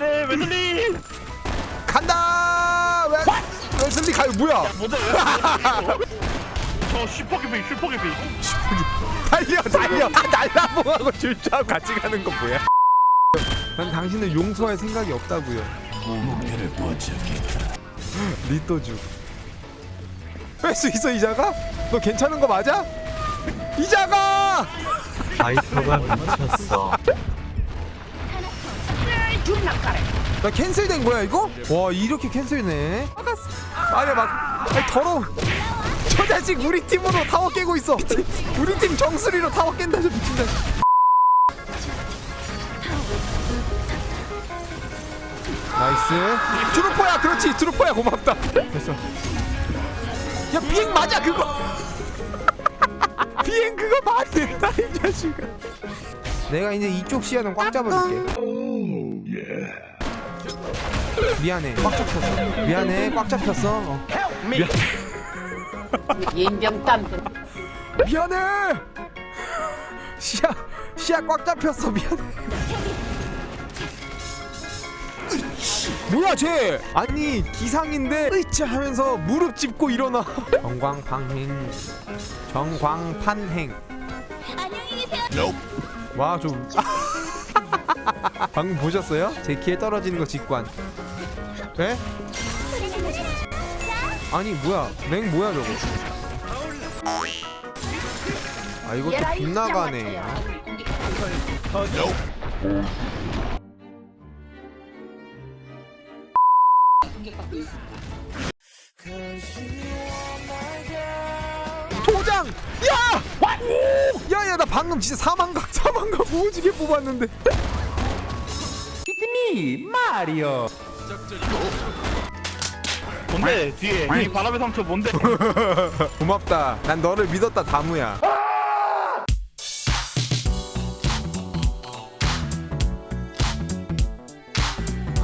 네 웨슬리 간다. 왜? 웨슬리 가요 뭐야? 저 슈퍼기비 슈퍼기비 달려 달려 날라봉하고 줄줄 같이 가는 거 뭐야? 난 당신을 용서할 생각이 없다고요. 리또주. 할 수 있어 이자가? 너 괜찮은 거 맞아? 이자가! 바이퍼가 미쳤어. 나 캔슬된 거야 이거? 와 이렇게 캔슬네. 아니야 막 아니, 더러워. 저 자식 우리 팀으로 타워 깨고 있어. 우리 팀 정수리로 타워 깬다 저 미친다. 나이스. 트루퍼야 그렇지 트루퍼야 고맙다. 됐어. 야 비행 맞아 그거. 비행 그거 맞는다 이 자식아. 내가 이제 이쪽 시야는 꽉 잡아줄게. 미안해. 꽉 잡혔어. 미안해. 꽉 잡혔어. 어. 미안, 미안해. 시야 시야 꽉 잡혔어. 미안해. 뭐야 쟤? 아니 기상인데 으이차 하면서 무릎 짚고 일어나. 정광판행. 정광판행. 안녕히 계세요. 와좀 방금 보셨어요? 제 키에 떨어지는 거 직관 에? 아니 뭐야 맹 뭐야 저거 아 이것도 빗나가네! 나 방금 진짜 사망각 사망각 오지게 뽑았는데. 뭔데? 뒤에. 이 바람의 상처 뭔데? 고맙다. 난 너를 믿었다 다무야